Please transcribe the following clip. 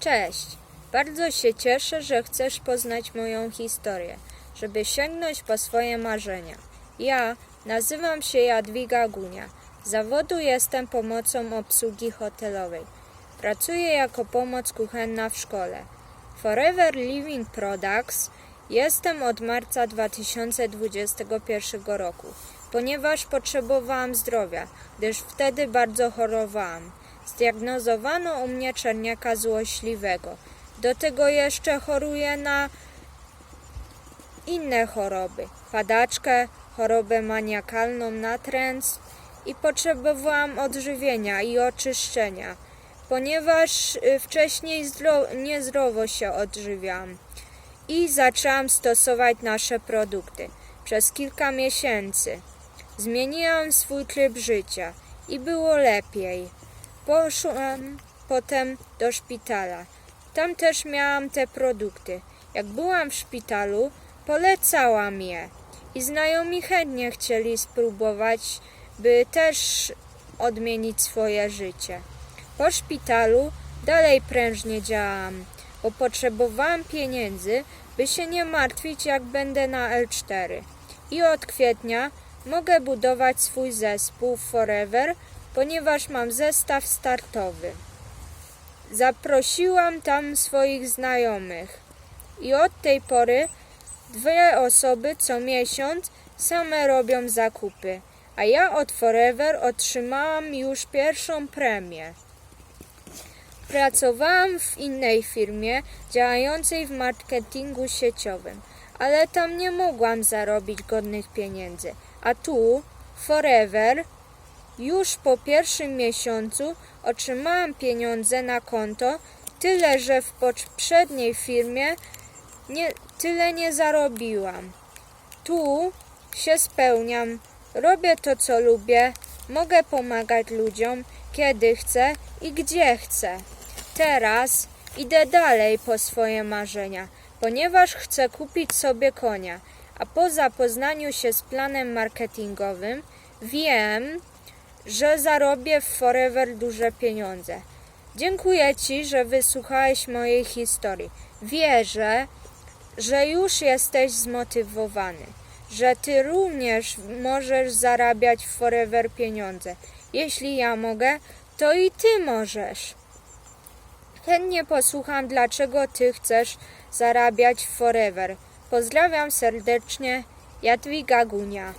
Cześć! Bardzo się cieszę, że chcesz poznać moją historię, żeby sięgnąć po swoje marzenia. Ja nazywam się Jadwiga Gunia. Zawodu jestem pomocą obsługi hotelowej. Pracuję jako pomoc kuchenna w szkole. Forever Living Products jestem od marca 2021 roku, ponieważ potrzebowałam zdrowia, gdyż wtedy bardzo chorowałam. Zdiagnozowano u mnie czerniaka złośliwego. Do tego jeszcze choruję na inne choroby. Padaczkę, chorobę maniakalną, natręt i potrzebowałam odżywienia i oczyszczenia, ponieważ y, wcześniej zdro- niezdrowo się odżywiałam i zaczęłam stosować nasze produkty. Przez kilka miesięcy zmieniłam swój tryb życia i było lepiej. Poszłam potem do szpitala. Tam też miałam te produkty. Jak byłam w szpitalu, polecałam je i znajomi chętnie chcieli spróbować, by też odmienić swoje życie. Po szpitalu dalej prężnie działałam, bo potrzebowałam pieniędzy, by się nie martwić, jak będę na L4. I od kwietnia mogę budować swój zespół Forever, ponieważ mam zestaw startowy. Zaprosiłam tam swoich znajomych i od tej pory dwie osoby co miesiąc same robią zakupy, a ja od Forever otrzymałam już pierwszą premię. Pracowałam w innej firmie działającej w marketingu sieciowym, ale tam nie mogłam zarobić godnych pieniędzy. A tu, Forever, już po pierwszym miesiącu otrzymałam pieniądze na konto, tyle że w poprzedniej firmie nie, tyle nie zarobiłam. Tu się spełniam, robię to co lubię, mogę pomagać ludziom, kiedy chcę i gdzie chcę. Teraz idę dalej po swoje marzenia, ponieważ chcę kupić sobie konia, a po zapoznaniu się z planem marketingowym wiem, że zarobię w Forever duże pieniądze. Dziękuję Ci, że wysłuchałeś mojej historii. Wierzę, że już jesteś zmotywowany, że Ty również możesz zarabiać w Forever pieniądze. Jeśli ja mogę, to i Ty możesz. Chętnie posłucham, dlaczego Ty chcesz zarabiać w Forever. Pozdrawiam serdecznie, Jadwiga Gunia.